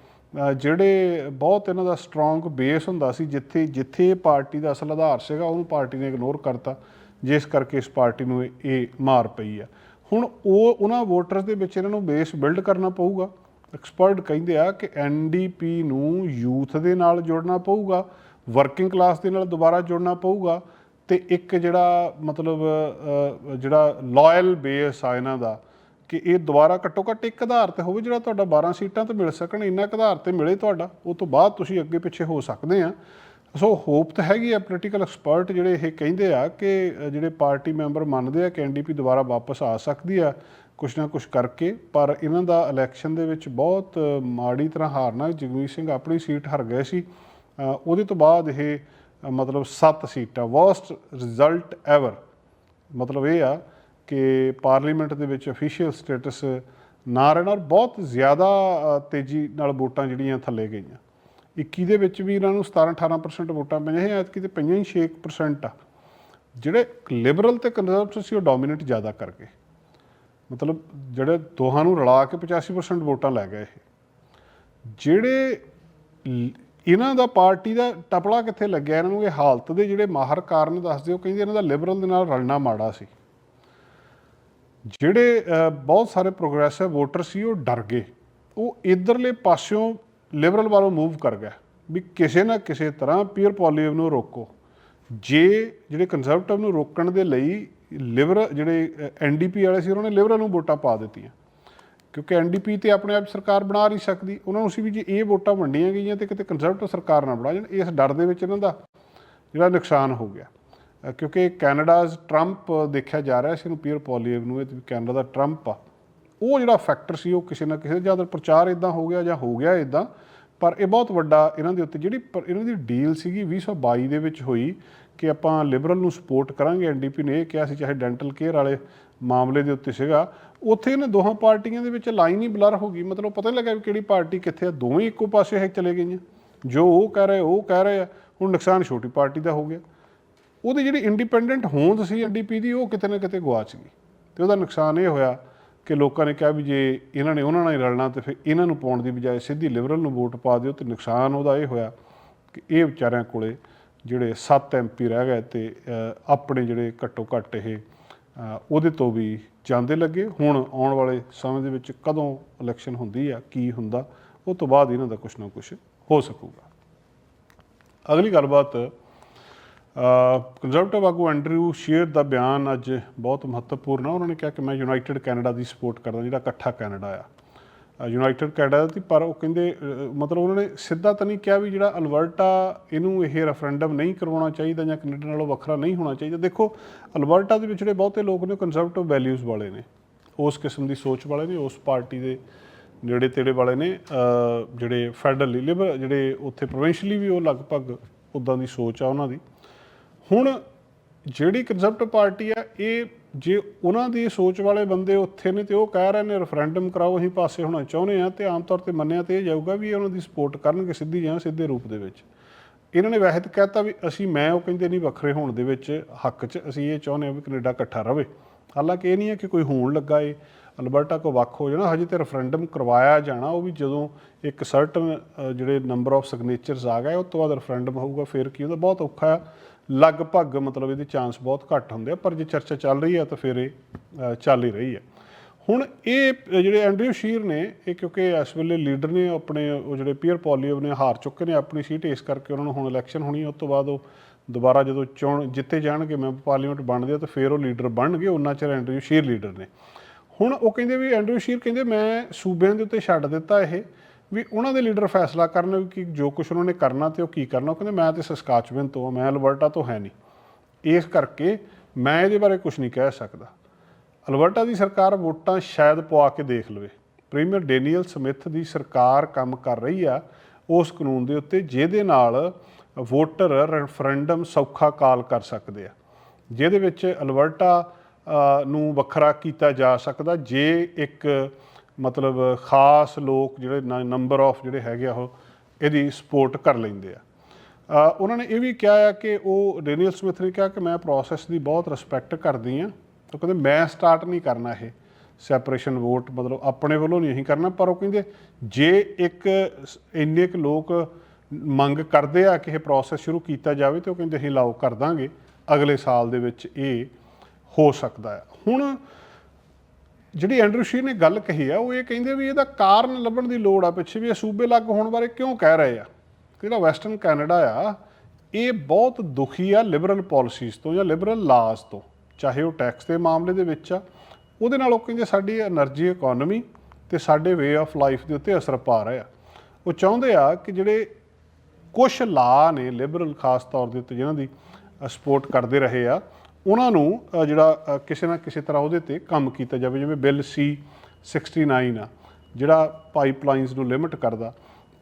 S1: ਜਿਹੜੇ ਬਹੁਤ ਇਹਨਾਂ ਦਾ ਸਟਰੋਂਗ ਬੇਸ ਹੁੰਦਾ ਸੀ, ਜਿੱਥੇ ਜਿੱਥੇ ਇਹ ਪਾਰਟੀ ਦਾ ਅਸਲ ਆਧਾਰ ਸੀਗਾ, ਉਹਨੂੰ ਪਾਰਟੀ ਨੇ ਇਗਨੋਰ ਕਰਤਾ, ਜਿਸ ਕਰਕੇ ਇਸ ਪਾਰਟੀ ਨੂੰ ਇਹ- ਇਹ ਮਾਰ ਪਈ ਆ। ਹੁਣ ਉਹ, ਉਹਨਾਂ ਵੋਟਰਸ ਦੇ ਵਿੱਚ ਇਹਨਾਂ ਨੂੰ ਬੇਸ ਬਿਲਡ ਕਰਨਾ ਪਊਗਾ। ਐਕਸਪਰਟ ਕਹਿੰਦੇ ਆ ਕਿ ਐਨਡੀਪੀ ਨੂੰ ਯੂਥ ਦੇ ਨਾਲ ਜੋੜਨਾ ਪਊਗਾ। ਵਰਕਿੰਗ ਕਲਾਸ ਦੇ ਨਾਲ ਦੁਬਾਰਾ ਜੁੜਨਾ ਪਊਗਾ ਤੇ ਇੱਕ ਜਿਹੜਾ, ਮਤਲਬ ਜਿਹੜਾ ਲਾਇਲ ਬੇਸ ਆ ਇਹਨਾਂ ਦਾ, ਕਿ ਇਹ ਦੁਬਾਰਾ ਘੱਟੋ ਘੱਟ ਇੱਕ ਆਧਾਰ ਤੇ ਹੋਵੇ ਜਿਹੜਾ ਤੁਹਾਡਾ 12 ਸੀਟਾਂ ਤੇ ਮਿਲ ਸਕਣ, ਇੰਨਾ ਕੁ ਆਧਾਰ ਤੇ ਮਿਲੇ ਤੁਹਾਡਾ, ਉਹ ਤੋਂ ਬਾਅਦ ਤੁਸੀਂ ਅੱਗੇ ਪਿੱਛੇ ਹੋ ਸਕਦੇ ਆ। ਸੋ ਹੋਪ ਤਾਂ ਹੈਗੀ ਆ ਪੋਲੀਟੀਕਲ ਐਕਸਪਰਟ ਜਿਹੜੇ ਇਹ ਕਹਿੰਦੇ ਆ ਕਿ ਜਿਹੜੇ ਪਾਰਟੀ ਮੈਂਬਰ ਮੰਨਦੇ ਆ ਕਿ ਐਨਡੀਪੀ ਦੁਬਾਰਾ ਵਾਪਸ ਆ ਸਕਦੀ ਆ, ਕੁਛ ਨਾ ਕੁਛ ਕਰਕੇ, ਪਰ ਇਹਨਾਂ ਦਾ ਇਲੈਕਸ਼ਨ ਦੇ ਵਿੱਚ ਬਹੁਤ ਮਾੜੀ ਤਰ੍ਹਾਂ ਹਾਰਨਾ ਜਗਮੀਤ ਸਿੰਘ ਆਪਣੀ ਸੀਟ ਹਾਰ ਗਏ ਸੀ। ਉਹਦੇ ਤੋਂ ਬਾਅਦ ਇਹ ਮਤਲਬ 7 ਸੀਟਾਂ ਵਰਸਟ ਰਿਜ਼ਲਟ ਐਵਰ ਮਤਲਬ ਇਹ ਆ ਕਿ ਪਾਰਲੀਮੈਂਟ ਦੇ ਵਿੱਚ ਅਫੀਸ਼ੀਅਲ ਸਟੇਟਸ ਨਾ ਰਹਿਣਾ ਔਰ ਬਹੁਤ ਜ਼ਿਆਦਾ ਤੇਜ਼ੀ ਨਾਲ ਵੋਟਾਂ ਜਿਹੜੀਆਂ ਥੱਲੇ ਗਈਆਂ। 21 ਦੇ ਵਿੱਚ ਵੀ ਇਹਨਾਂ ਨੂੰ 17 18% ਵੋਟਾਂ ਪਈਆਂ। ਇਹ ਐਤਕੀ ਤੇ ਪਈਆਂ ਹੀ 6% ਆ। ਜਿਹੜੇ ਲਿਬਰਲ ਤੇ ਕੰਜ਼ਰਵੇਟਿਵ ਸੀ, ਉਹ ਡੋਮੀਨੇਟ ਜ਼ਿਆਦਾ ਕਰ ਗਏ। ਮਤਲਬ ਜਿਹੜੇ ਦੋਹਾਂ ਨੂੰ ਰਲਾ ਕੇ 85% ਵੋਟਾਂ ਲੈ ਗਏ ਇਹ। ਜਿਹੜੇ ਲ- ਇਹਨਾਂ ਦਾ ਪਾਰਟੀ ਦਾ ਟਪਲਾ ਕਿੱਥੇ ਲੱਗਿਆ? ਇਹਨਾਂ ਨੂੰ ਇਹ ਹਾਲਤ ਦੇ ਜਿਹੜੇ ਮਾਹਰ ਕਾਰਨ ਦੱਸਦੇ ਉਹ ਕਹਿੰਦੇ ਇਹਨਾਂ ਦਾ ਲਿਬਰਲ ਦੇ ਨਾਲ ਰਲਣਾ ਮਾੜਾ ਸੀ। ਜਿਹੜੇ ਬਹੁਤ ਸਾਰੇ ਪ੍ਰੋਗਰੈਸਿਵ ਵੋਟਰ ਸੀ, ਉਹ ਡਰ ਗਏ। ਉਹ ਇਧਰਲੇ ਪਾਸਿਓਂ ਲਿਬਰਲ ਵੱਲੋਂ ਮੂਵ ਕਰ ਗਿਆ ਵੀ ਕਿਸੇ ਨਾ ਕਿਸੇ ਤਰ੍ਹਾਂ ਪੀਅਰ ਪੋਲੀਵ ਨੂੰ ਰੋਕੋ। ਜੇ ਜਿਹੜੇ ਕੰਜ਼ਰਵੇਟਿਵ ਨੂੰ ਰੋਕਣ ਦੇ ਲਈ ਲਿਬਰਲ ਜਿਹੜੇ ਐਨਡੀਪੀ ਵਾਲੇ ਸੀ, ਉਹਨਾਂ ਨੇ ਲਿਬਰਲ ਨੂੰ ਵੋਟਾਂ ਪਾ ਦਿੱਤੀਆਂ। ਕਿਉਂਕਿ ਐਨਡੀਪੀ ਤੇ ਆਪਣੇ ਆਪ ਸਰਕਾਰ ਬਣਾ ਨਹੀਂ ਸਕਦੀ। ਉਹਨਾਂ ਨੂੰ ਸੀ ਵੀ ਜੇ ਇਹ ਵੋਟਾਂ ਵੰਡੀਆਂ ਗਈਆਂ ਤੇ ਕਿਤੇ ਕੰਜ਼ਰਵੇਟਿਵ ਸਰਕਾਰ ਨਾ ਬਣਾ ਜਾਣ, ਇਸ ਡਰ ਦੇ ਵਿੱਚ ਇਹਨਾਂ ਦਾ ਜਿਹੜਾ ਨੁਕਸਾਨ ਹੋ ਗਿਆ। ਕਿਉਂਕਿ ਕੈਨੇਡਾਜ਼ ਟਰੰਪ ਦੇਖਿਆ ਜਾ ਰਿਹਾ ਸੀ ਇਹਨੂੰ ਪੀਅਰ ਪੋਲੀਵ ਨੂੰ, ਇਹ ਕੈਨੇਡਾ ਦਾ ਟਰੰਪ ਆ। ਉਹ ਜਿਹੜਾ ਫੈਕਟਰ ਸੀ, ਉਹ ਕਿਸੇ ਨਾ ਕਿਸੇ ਜਦ ਪ੍ਰਚਾਰ ਇਦਾਂ ਹੋ ਗਿਆ ਜਾਂ ਹੋ ਗਿਆ ਇਦਾਂ ਪਰ ਇਹ ਬਹੁਤ ਵੱਡਾ ਇਹਨਾਂ ਦੇ ਉੱਤੇ ਜਿਹੜੀ ਪਰ ਇਹਨਾਂ ਦੀ ਡੀਲ ਸੀਗੀ 2022 ਦੇ ਵਿੱਚ ਹੋਈ ਕਿ ਆਪਾਂ ਲਿਬਰਲ ਨੂੰ ਸਪੋਰਟ ਕਰਾਂਗੇ ਐਨਡੀਪੀ ਨੇ ਇਹ ਕਿਹਾ ਸੀ, ਚਾਹੇ ਡੈਂਟਲ ਕੇਅਰ ਵਾਲੇ ਮਾਮਲੇ ਦੇ ਉੱਤੇ ਸੀਗਾ, ਉੱਥੇ ਇਹਨਾਂ ਦੋਹਾਂ ਪਾਰਟੀਆਂ ਦੇ ਵਿੱਚ ਲਾਈਨ ਹੀ ਬਲਰ ਹੋ ਗਈ। ਮਤਲਬ ਪਤਾ ਨਹੀਂ ਲੱਗਾ ਵੀ ਕਿਹੜੀ ਪਾਰਟੀ ਕਿੱਥੇ ਆ, ਦੋਵੇਂ ਇੱਕੋ ਪਾਸੇ ਹੈ ਚਲੇ ਗਈਆਂ। ਜੋ ਉਹ ਕਹਿ ਰਹੇ, ਉਹ ਕਹਿ ਰਹੇ ਆ, ਹੁਣ ਨੁਕਸਾਨ ਛੋਟੀ ਪਾਰਟੀ ਦਾ ਹੋ ਗਿਆ। ਉਹਦੀ ਜਿਹੜੀ ਇੰਡੀਪੈਂਡੈਂਟ ਹੋਂਦ ਸੀ ਐਨਡੀਪੀ ਦੀ, ਉਹ ਕਿਤੇ ਨਾ ਕਿਤੇ ਗਵਾਚ ਗਈ ਤੇ ਉਹਦਾ ਨੁਕਸਾਨ ਇਹ ਹੋਇਆ ਕਿ ਲੋਕਾਂ ਨੇ ਕਿਹਾ ਵੀ ਜੇ ਇਹਨਾਂ ਨੇ ਉਹਨਾਂ ਨਾਲ ਹੀ ਰਲਣਾ, ਤੇ ਫਿਰ ਇਹਨਾਂ ਨੂੰ ਪਾਉਣ ਦੀ ਬਜਾਏ ਸਿੱਧੀ ਲਿਬਰਲ ਨੂੰ ਵੋਟ ਪਾ ਦਿਓ, ਤੇ ਨੁਕਸਾਨ ਉਹਦਾ ਇਹ ਹੋਇਆ ਕਿ ਇਹ ਵਿਚਾਰਿਆਂ ਕੋਲੇ ਜਿਹੜੇ 7 ਐਮਪੀ ਰਹਿ ਗਏ ਤੇ ਆਪਣੇ ਜਿਹੜੇ ਘੱਟੋ ਘੱਟ ਇਹ ਉਹਦੇ ਤੋਂ ਵੀ ਜਾਂਦੇ ਲੱਗੇ। ਹੁਣ ਆਉਣ ਵਾਲੇ ਸਮੇਂ ਦੇ ਵਿੱਚ ਕਦੋਂ ਇਲੈਕਸ਼ਨ ਹੁੰਦੀ ਆ, ਕੀ ਹੁੰਦਾ, ਉਹ ਤੋਂ ਬਾਅਦ ਇਹਨਾਂ ਦਾ ਕੁਝ ਨਾ ਕੁਝ ਹੋ ਸਕੂਗਾ। ਅਗਲੀ ਗੱਲਬਾਤ ਕੰਜ਼ਰਵੇਟਿਵ ਆਗੂ ਐਂਡਰਿਊ ਸ਼ੇਅਰ ਦਾ ਬਿਆਨ ਅੱਜ ਬਹੁਤ ਮਹੱਤਵਪੂਰਨ ਆ। ਉਹਨਾਂ ਨੇ ਕਿਹਾ ਕਿ ਮੈਂ ਯੂਨਾਈਟਿਡ ਕੈਨੇਡਾ ਦੀ ਸਪੋਰਟ ਕਰਦਾ, ਜਿਹੜਾ ਇਕੱਠਾ ਕੈਨੇਡਾ ਆ। ਯੂਨਾਈਟਿਡ ਕੈਨੇਡਾ ਦੀ, ਪਰ ਉਹ ਕਹਿੰਦੇ ਮਤਲਬ ਉਹਨਾਂ ਨੇ ਸਿੱਧਾ ਤਾਂ ਨਹੀਂ ਕਿਹਾ ਵੀ ਜਿਹੜਾ ਅਲਬਰਟਾ, ਇਹਨੂੰ ਇਹ ਰੈਫਰੈਂਡਮ ਨਹੀਂ ਕਰਵਾਉਣਾ ਚਾਹੀਦਾ ਜਾਂ ਕੈਨੇਡਾ ਨਾਲੋਂ ਵੱਖਰਾ ਨਹੀਂ ਹੋਣਾ ਚਾਹੀਦਾ। ਦੇਖੋ, ਅਲਬਰਟਾ ਦੇ ਵਿੱਚ ਜਿਹੜੇ ਬਹੁਤੇ ਲੋਕ ਨੇ ਕੰਜ਼ਰਵੇਟਿਵ ਵੈਲਿਊਜ਼ ਵਾਲੇ ਨੇ। ਉਸ ਕਿਸਮ ਦੀ ਸੋਚ ਵਾਲੇ ਨੇ, ਉਸ ਪਾਰਟੀ ਦੇ ਨੇੜੇ ਤੇੜੇ ਵਾਲੇ ਨੇ। ਜਿਹੜੇ ਫੈਡਰਲੀ ਲਿਬਰ ਜਿਹੜੇ ਉੱਥੇ ਪ੍ਰੋਵਿੰਸ਼ਲੀ ਵੀ ਉਹ ਲਗਭਗ ਉਦਾਂ ਦੀ ਸੋਚ ਆ ਉਹਨਾਂ ਦੀ। ਹੁਣ ਜਿਹੜੀ ਕੰਜ਼ਰਵੇਟਿਵ ਪਾਰਟੀ ਆ, ਇਹ ਜੇ ਉਹਨਾਂ ਦੀ ਸੋਚ ਵਾਲੇ ਬੰਦੇ ਉੱਥੇ ਨੇ ਤੇ ਉਹ ਕਹਿ ਰਹੇ ਨੇ ਰੈਫਰੈਂਡਮ ਕਰਾਓ, ਅਸੀਂ ਪਾਸੇ ਹੋਣਾ ਚਾਹੁੰਦੇ ਆ ਤੇ ਆਮ ਤੌਰ ਤੇ ਮੰਨਿਆ ਤੇ ਇਹ ਜਾਊਗਾ ਵੀ ਇਹ ਉਹਨਾਂ ਦੀ ਸਪੋਰਟ ਕਰਨਗੇ ਸਿੱਧੀ ਜਾਂ ਸਿੱਧੇ ਰੂਪ ਦੇ ਵਿੱਚ। ਇਹਨਾਂ ਨੇ ਵੈਸੇ ਤਾਂ ਕਹਿਤਾ ਵੀ ਅਸੀਂ, ਮੈਂ ਉਹ ਕਹਿੰਦੇ ਨਹੀਂ ਵੱਖਰੇ ਹੋਣ ਦੇ ਵਿੱਚ ਹੱਕ 'ਚ ਅਸੀਂ ਇਹ ਚਾਹੁੰਦੇ ਆ ਵੀ ਕੈਨੇਡਾ ਇਕੱਠਾ ਰਵੇ। ਹਾਲਾਂਕਿ ਇਹ ਨਹੀਂ ਹੈ ਕਿ ਕੋਈ ਹੋਣ ਲੱਗਾ ਏ। ਅਲਬਰਟਾ ਕੋ ਵੱਖ ਹੋ ਜਾਣਾ ਹਜੇ ਤੇ ਰੈਫਰੈਂਡਮ ਕਰਵਾਇਆ ਜਾਣਾ ਉਹ ਵੀ ਜਦੋਂ ਇੱਕ ਸਰਟਨ ਜਿਹੜੇ ਨੰਬਰ ਆਫ ਸਿਗਨੇਚਰਸ ਆ ਗਏ ਉਸ ਤੋਂ ਬਾਅਦ ਰੈਫਰੈਂਡਮ ਹੋਊਗਾ ਫਿਰ ਕੀ ਹੁੰਦਾ ਬਹੁਤ ਔਖਾ ਆ ਲਗਭਗ ਮਤਲਬ ਇਹਦੇ ਚਾਂਸ ਬਹੁਤ ਘੱਟ ਹੁੰਦੇ ਆ ਪਰ ਜੇ ਚਰਚਾ ਚੱਲ ਰਹੀ ਹੈ ਤਾਂ ਫਿਰ ਇਹ ਚੱਲ ਹੀ ਰਹੀ ਹੈ। ਹੁਣ ਇਹ ਜਿਹੜੇ ਐਂਡਰਿਊ ਸ਼ੀਰ ਨੇ ਇਹ ਕਿਉਂਕਿ ਇਸ ਵੇਲੇ ਲੀਡਰ ਨੇ ਆਪਣੇ ਉਹ ਜਿਹੜੇ ਪੀਅਰ ਪੋਲੀਓ ਨੇ ਹਾਰ ਚੁੱਕੇ ਨੇ ਆਪਣੀ ਸੀਟ ਇਸ ਕਰਕੇ ਉਹਨਾਂ ਨੂੰ ਹੁਣ ਇਲੈਕਸ਼ਨ ਹੋਣੀ ਹੈ, ਉਸ ਤੋਂ ਬਾਅਦ ਉਹ ਦੁਬਾਰਾ ਜਦੋਂ ਚੋਣ ਜਿੱਤੇ ਜਾਣਗੇ ਮੈਂਬਰ ਪਾਰਲੀਮੈਂਟ ਬਣਦੇ ਆ ਤਾਂ ਫਿਰ ਉਹ ਲੀਡਰ ਬਣਨਗੇ ਉਹਨਾਂ ਚਿਰ ਐਂਡਰਿਊ ਸ਼ੀਰ ਲੀਡਰ ਨੇ। ਹੁਣ ਉਹ ਕਹਿੰਦੇ ਵੀ ਐਂਡਰਿਊ ਸ਼ੀਰ ਕਹਿੰਦੇ ਮੈਂ ਸੂਬਿਆਂ ਦੇ ਉੱਤੇ ਛੱਡ ਦਿੱਤਾ ਇਹ, ਵੀ ਉਹਨਾਂ ਦੇ ਲੀਡਰ ਫੈਸਲਾ ਕਰਨ ਕਿ ਜੋ ਕੁਝ ਉਹਨਾਂ ਨੇ ਕਰਨਾ ਤੇ ਉਹ ਕੀ ਕਰਨਾ, ਉਹ ਕਹਿੰਦੇ ਮੈਂ ਤੇ ਸਸਕਾਚਵਿਨ ਤੋਂ ਆ, ਮੈਂ ਅਲਬਰਟਾ ਤੋਂ ਹੈ ਨਹੀਂ। ਇਸ ਕਰਕੇ ਮੈਂ ਇਹਦੇ ਬਾਰੇ ਕੁਝ ਨਹੀਂ ਕਹਿ ਸਕਦਾ। ਅਲਬਰਟਾ ਦੀ ਸਰਕਾਰ ਵੋਟਾਂ ਸ਼ਾਇਦ ਪਵਾ ਕੇ ਦੇਖ ਲਵੇ। ਪ੍ਰੀਮੀਅਰ ਡੈਨੀਅਲ ਸਮਿਥ ਦੀ ਸਰਕਾਰ ਕੰਮ ਕਰ ਰਹੀ ਆ, ਉਸ ਕਾਨੂੰਨ ਦੇ ਉੱਤੇ, ਜਿਹਦੇ ਨਾਲ ਵੋਟਰ ਰੈਫਰੈਂਡਮ ਸੌਖਾ ਕਾਲ ਕਰ ਸਕਦੇ ਆ। ਜਿਹਦੇ ਵਿੱਚ ਅਲਬਰਟਾ ਨੂੰ ਵੱਖਰਾ ਕੀਤਾ ਜਾ ਸਕਦਾ, ਜੇ ਇੱਕ ਮਤਲਬ ਖਾਸ ਲੋਕ ਜਿਹੜੇ ਨੰਬਰ ਆਫ ਜਿਹੜੇ ਹੈਗੇ ਆ ਉਹ ਇਹਦੀ ਸਪੋਰਟ ਕਰ ਲੈਂਦੇ ਆ। ਉਹਨਾਂ ਨੇ ਇਹ ਵੀ ਕਿਹਾ ਆ ਕਿ ਉਹ ਡੈਨੀਅਲ ਸਮਿਥ ਨੇ ਕਿਹਾ ਕਿ ਮੈਂ ਪ੍ਰੋਸੈਸ ਦੀ ਬਹੁਤ ਰਿਸਪੈਕਟ ਕਰਦੀ ਆ। ਉਹ ਕਹਿੰਦੇ, ਮੈਂ ਸਟਾਰਟ ਨਹੀਂ ਕਰਨਾ ਇਹ ਸੈਪਰੇਸ਼ਨ ਵੋਟ ਮਤਲਬ ਆਪਣੇ ਵੱਲੋਂ ਨਹੀਂ ਅਸੀਂ ਕਰਨਾ, ਪਰ ਉਹ ਕਹਿੰਦੇ, ਜੇ ਇੱਕ ਇੰਨੇ ਕੁ ਲੋਕ ਮੰਗ ਕਰਦੇ ਆ ਕਿ ਇਹ ਪ੍ਰੋਸੈਸ ਸ਼ੁਰੂ ਕੀਤਾ ਜਾਵੇ, ਤੇ ਉਹ ਕਹਿੰਦੇ, ਅਸੀਂ ਲਾਓ ਕਰ ਦਾਂਗੇ। ਅਗਲੇ ਸਾਲ ਦੇ ਵਿੱਚ ਇਹ ਹੋ ਸਕਦਾ ਹੈ। ਹੁਣ ਜਿਹੜੀ ਐਂਡਰੂ ਸ਼ੀਰ ਨੇ ਗੱਲ ਕਹੀ ਆ ਉਹ ਇਹ ਕਹਿੰਦੇ ਵੀ ਇਹਦਾ ਕਾਰਨ ਲੱਭਣ ਦੀ ਲੋੜ ਆ ਪਿੱਛੇ ਵੀ ਇਹ ਸੂਬੇ ਲੱਗ ਹੋਣ ਬਾਰੇ ਕਿਉਂ ਕਹਿ ਰਹੇ ਆ? ਜਿਹੜਾ ਵੈਸਟਰਨ ਕੈਨੇਡਾ ਆ, ਇਹ ਬਹੁਤ ਦੁਖੀ ਆ ਲਿਬਰਲ ਪਾਲਿਸੀਜ਼ ਤੋਂ ਜਾਂ ਲਿਬਰਲ ਲਾਜ਼ ਤੋਂ, ਚਾਹੇ ਉਹ ਟੈਕਸ ਦੇ ਮਾਮਲੇ ਦੇ ਵਿੱਚ ਆ। ਉਹਦੇ ਨਾਲ ਉਹ ਕਹਿੰਦੇ ਸਾਡੀ એનર્ਜੀ ਇਕਨੋਮੀ ਤੇ ਸਾਡੇ ਵੇ ਆਫ ਲਾਈਫ ਦੇ ਉੱਤੇ ਅਸਰ ਪਾ ਰਿਹਾ ਉਹ ਚਾਹੁੰਦੇ ਆ ਕਿ ਜਿਹੜੇ ਕੁਝ ਲਾ ਨੇ ਲਿਬਰਲ ਖਾਸ ਤੌਰ ਦੇ ਉੱਤੇ ਜਿਹਨਾਂ ਦੀ ਸਪੋਰਟ ਕਰਦੇ ਰਹੇ ਆ ਉਹਨਾਂ ਨੂੰ ਜਿਹੜਾ ਕਿਸੇ ਨਾ ਕਿਸੇ ਤਰ੍ਹਾਂ ਉਹਦੇ ਤੇ ਕੰਮ ਕੀਤਾ ਜਾਵੇ, ਜਿਵੇਂ ਬਿੱਲ ਸੀ 69 ਆ, ਜਿਹੜਾ ਪਾਈਪਲਾਈਨਸ ਨੂੰ ਲਿਮਿਟ ਕਰਦਾ।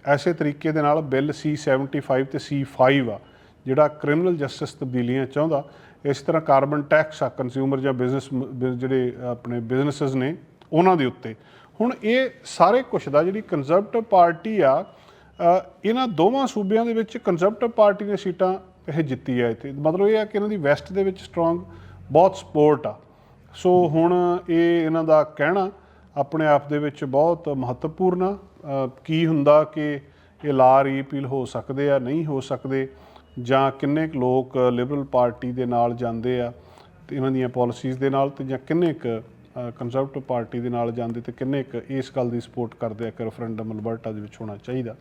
S1: ਐਸੇ ਤਰੀਕੇ ਦੇ ਨਾਲ ਬਿੱਲ ਸੀ 75 ਤੇ ਸੀ 5 ਆ, ਜਿਹੜਾ ਕ੍ਰਿਮੀਨਲ ਜਸਟਿਸ ਤਬਦੀਲੀਆਂ ਚਾਹੁੰਦਾ। ਇਸ ਤਰ੍ਹਾਂ ਕਾਰਬਨ ਟੈਕਸ ਆ ਕੰਜ਼ਿਊਮਰ ਜਾਂ ਬਿਜ਼ਨਸ ਜਿਹੜੇ ਆਪਣੇ ਬਿਜ਼ਨੈਸਸ ਨੇ, ਉਹਨਾਂ ਦੇ ਉੱਤੇ। ਹੁਣ ਇਹ ਸਾਰੇ ਕੁਛ ਦਾ ਜਿਹੜੀ ਕੰਜ਼ਰਵੇਟਿਵ ਪਾਰਟੀ ਆ ਇਹਨਾਂ ਦੋਵਾਂ ਸੂਬਿਆਂ ਦੇ ਵਿੱਚ ਕੰਜ਼ਰਵੇਟਿਵ ਪਾਰਟੀ ਨੇ ਸੀਟਾਂ ਇਹ ਜਿੱਤੀ ਆ ਇੱਥੇ। ਮਤਲਬ ਇਹ ਆ ਕਿ ਇਹਨਾਂ ਦੀ ਵੈਸਟ ਦੇ ਵਿੱਚ ਸਟਰੋਂਗ ਬਹੁਤ ਸਪੋਰਟ ਆ। ਸੋ ਹੁਣ ਇਹ ਇਹਨਾਂ ਦਾ ਕਹਿਣਾ, ਆਪਣੇ ਆਪ ਦੇ ਵਿੱਚ ਬਹੁਤ ਮਹੱਤਵਪੂਰਨ ਆ। ਕੀ ਹੁੰਦਾ ਕਿ ਇਹ ਲਾ ਰੀਪੀਲ ਹੋ ਸਕਦੇ ਆ, ਨਹੀਂ ਹੋ ਸਕਦੇ, ਜਾਂ ਕਿੰਨੇ ਕੁ ਲੋਕ ਲਿਬਰਲ ਪਾਰਟੀ ਦੇ ਨਾਲ ਜਾਂਦੇ ਆ ਤੇ ਇਹਨਾਂ ਦੀਆਂ ਪਾਲਿਸੀਜ਼ ਦੇ ਨਾਲ ਤੇ ਜਾਂ ਕਿੰਨੇ ਕੁ ਕੰਜ਼ਰਵੇਟਿਵ ਪਾਰਟੀ ਦੇ ਨਾਲ ਜਾਂਦੇ ਤੇ ਕਿੰਨੇ ਕੁ ਇਸ ਗੱਲ ਦੀ ਸਪੋਰਟ ਕਰਦੇ ਆ ਕਿ ਰੈਫਰੈਂਡਮ ਅਲਬਰਟਾ ਦੇ ਵਿੱਚ ਹੋਣਾ ਚਾਹੀਦਾ।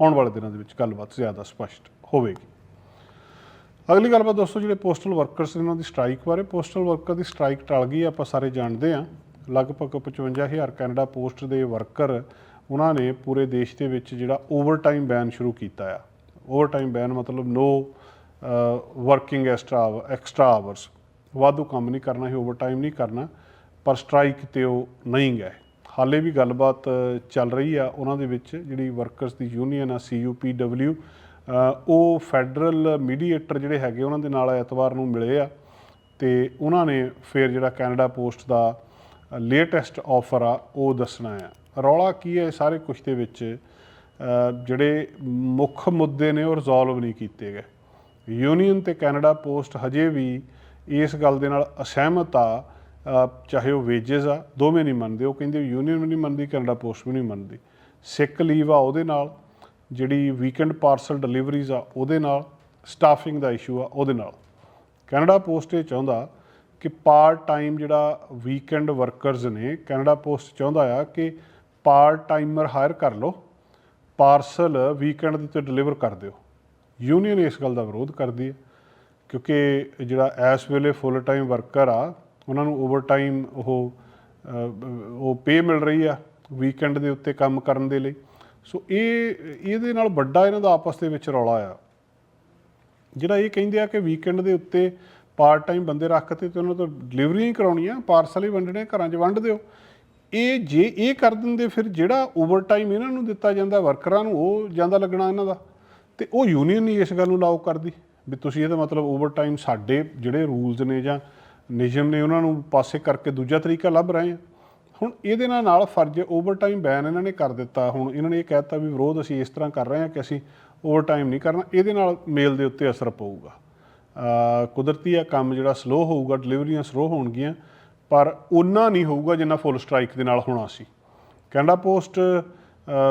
S1: ਆਉਣ ਵਾਲੇ ਦਿਨਾਂ ਦੇ ਵਿੱਚ ਗੱਲਬਾਤ ਜ਼ਿਆਦਾ ਸਪਸ਼ਟ ਹੋਵੇਗੀ। ਅਗਲੀ ਗੱਲਬਾਤ ਦੋਸਤੋ ਜਿਹੜੇ ਪੋਸਟਲ ਵਰਕਰਸ ਨੇ ਉਹਨਾਂ ਦੀ ਸਟ੍ਰਾਈਕ ਬਾਰੇ। ਪੋਸਟਲ ਵਰਕਰ ਦੀ ਸਟ੍ਰਾਈਕ ਟਲ ਗਈ ਆਪਾਂ ਸਾਰੇ ਜਾਣਦੇ ਹਾਂ। ਲਗਭਗ 55000 ਕੈਨੇਡਾ ਪੋਸਟ ਦੇ ਵਰਕਰ ਉਹਨਾਂ ਨੇ ਪੂਰੇ ਦੇਸ਼ ਦੇ ਵਿੱਚ ਜਿਹੜਾ ਓਵਰਟਾਈਮ ਬੈਨ ਸ਼ੁਰੂ ਕੀਤਾ ਆ। ਓਵਰਟਾਈਮ ਬੈਨ ਮਤਲਬ no working extra extra hours ਵਾਧੂ ਕੰਮ ਨਹੀਂ ਕਰਨਾ ਹੀ ਓਵਰਟਾਈਮ ਨਹੀਂ ਕਰਨਾ ਪਰ ਸਟ੍ਰਾਈਕ ਤੇ ਉਹ ਨਹੀਂ ਗਏ। ਹਾਲੇ ਵੀ ਗੱਲਬਾਤ ਚੱਲ ਰਹੀ ਆ ਉਹਨਾਂ ਦੇ ਵਿੱਚ ਜਿਹੜੀ ਵਰਕਰਸ ਦੀ ਯੂਨੀਅਨ ਆ CUPW ਅ, ਉਹ ਫੈਡਰਲ ਮੀਡੀਏਟਰ ਜਿਹੜੇ ਹੈਗੇ ਉਹਨਾਂ ਦੇ ਨਾਲ ਐਤਵਾਰ ਨੂੰ ਮਿਲੇ ਆ ਤੇ ਉਹਨਾਂ ਨੇ ਫਿਰ ਜਿਹੜਾ ਕੈਨੇਡਾ ਪੋਸਟ ਦਾ ਲੇਟੈਸਟ ਆਫਰ ਆ, ਉਹ ਦੱਸਣਾ ਆ। ਰੌਲਾ ਕੀ ਹੈ ਸਾਰੇ ਕੁਝ ਦੇ ਵਿੱਚ? ਜਿਹੜੇ ਮੁੱਖ ਮੁੱਦੇ ਨੇ ਉਹ ਰਿਜ਼ੋਲਵ ਨਹੀਂ ਕੀਤੇ ਗਏ। ਯੂਨੀਅਨ ਤੇ ਕੈਨੇਡਾ ਪੋਸਟ ਹਜੇ ਵੀ ਇਸ ਗੱਲ ਦੇ ਨਾਲ ਅਸਹਿਮਤ ਆ ਚਾਹੇ ਉਹ ਵੇਜਸ ਆ, ਦੋਵੇਂ ਨਹੀਂ ਮੰਨਦੇ। ਉਹ ਕਹਿੰਦੇ ਯੂਨੀਅਨ ਵੀ ਨਹੀਂ ਮੰਨਦੀ, ਕੈਨੇਡਾ ਪੋਸਟ ਵੀ ਨਹੀਂ ਮੰਨਦੀ। ਸਿੱਕ ਲੀਵ ਆ ਉਹਦੇ ਨਾਲ। ਜਿਹੜੀ ਵੀਕਐਂਡ ਪਾਰਸਲ ਡਿਲੀਵਰੀਜ਼ ਆ ਉਹਦੇ ਨਾਲ ਸਟਾਫਿੰਗ ਦਾ ਇਸ਼ੂ ਆ ਉਹਦੇ ਨਾਲ। ਕੈਨੇਡਾ ਪੋਸਟ ਇਹ ਚਾਹੁੰਦਾ ਕਿ ਪਾਰਟ ਟਾਈਮ ਜਿਹੜਾ ਵੀਕਐਂਡ ਵਰਕਰਸ ਨੇ ਕੈਨੇਡਾ ਪੋਸਟ ਚਾਹੁੰਦਾ ਆ ਕਿ ਪਾਰਟ ਟਾਈਮਰ ਹਾਇਰ ਕਰ ਲਓ ਪਾਰਸਲ ਵੀਕਐਂਡ ਦੇ ਉੱਤੇ ਡਿਲੀਵਰ ਕਰ ਦਿਓ। ਯੂਨੀਅਨ ਇਸ ਗੱਲ ਦਾ ਵਿਰੋਧ ਕਰਦੀ ਹੈ ਕਿਉਂਕਿ ਜਿਹੜਾ ਇਸ ਵੇਲੇ ਫੁੱਲ ਟਾਈਮ ਵਰਕਰ ਆ ਉਹਨਾਂ ਨੂੰ ਓਵਰ ਟਾਈਮ ਉਹ ਅ, ਉਹ ਪੇ ਮਿਲ ਰਹੀ ਆ ਵੀਕਐਂਡ ਦੇ ਉੱਤੇ ਕੰਮ ਕਰਨ ਦੇ ਲਈ। ਸੋ ਇਹ, ਇਹਦੇ ਨਾਲ ਵੱਡਾ ਇਹਨਾਂ ਦਾ ਆਪਸ ਦੇ ਵਿੱਚ ਰੌਲਾ ਆ। ਜਿਹੜਾ ਇਹ ਕਹਿੰਦੇ ਆ ਕਿ ਵੀਕਐਂਡ ਦੇ ਉੱਤੇ ਪਾਰਟ ਟਾਈਮ ਬੰਦੇ ਰੱਖਤੇ ਤੇ ਉਹਨਾਂ ਤੋਂ ਡਿਲੀਵਰੀਆਂ ਹੀ ਕਰਾਉਣੀਆਂ ਪਾਰਸਲ ਹੀ ਵੰਡਣੇ, ਘਰਾਂ 'ਚ ਵੰਡ ਦਿਓ। ਇਹ ਜੇ ਇਹ ਕਰ ਦਿੰਦੇ ਫਿਰ ਜਿਹੜਾ ਓਵਰ ਟਾਈਮ ਇਹਨਾਂ ਨੂੰ ਦਿੱਤਾ ਜਾਂਦਾ ਵਰਕਰਾਂ ਨੂੰ, ਉਹ ਜਾਂਦਾ ਲੱਗਣਾ ਇਹਨਾਂ ਦਾ। ਤੇ ਉਹ ਯੂਨੀਅਨ ਨਹੀਂ ਇਸ ਗੱਲ ਨੂੰ ਲਾਓ ਕਰਦੀ ਵੀ ਤੁਸੀਂ ਇਹਦਾ ਮਤਲਬ ਓਵਰ ਟਾਈਮ ਸਾਡੇ ਜਿਹੜੇ ਰੂਲਸ ਨੇ ਜਾਂ ਨਿਯਮ ਨੇ ਉਹਨਾਂ ਨੂੰ ਪਾਸੇ ਕਰਕੇ ਦੂਜਾ ਤਰੀਕਾ ਲੱਭ ਰਹੇ ਆ। ਹੁਣ ਇਹਦੇ ਨਾਲ ਨਾਲ ਫਰਜ਼ ਓਵਰਟਾਈਮ ਬੈਨ ਇਹਨਾਂ ਨੇ ਕਰ ਦਿੱਤਾ। ਹੁਣ ਇਹਨਾਂ ਨੇ ਇਹ ਕਹਿਤਾ ਵੀ ਵਿਰੋਧ ਅਸੀਂ ਇਸ ਤਰ੍ਹਾਂ ਕਰ ਰਹੇ ਹਾਂ ਕਿ ਅਸੀਂ ਓਵਰਟਾਈਮ ਨਹੀਂ ਕਰਨਾ। ਇਹਦੇ ਨਾਲ ਮੇਲ ਦੇ ਉੱਤੇ ਅਸਰ ਪਊਗਾ। ਕੁਦਰਤੀ ਆ ਕੰਮ ਜਿਹੜਾ ਸਲੋ ਹੋਊਗਾ ਡਿਲੀਵਰੀਆਂ ਸਲੋ ਹੋਣਗੀਆਂ, ਪਰ ਉਨਾ ਨਹੀਂ ਹੋਊਗਾ ਜਿੰਨਾ ਫੁੱਲ ਸਟ੍ਰਾਈਕ ਦੇ ਨਾਲ ਹੋਣਾ ਸੀ। ਕੈਨੇਡਾ ਪੋਸਟ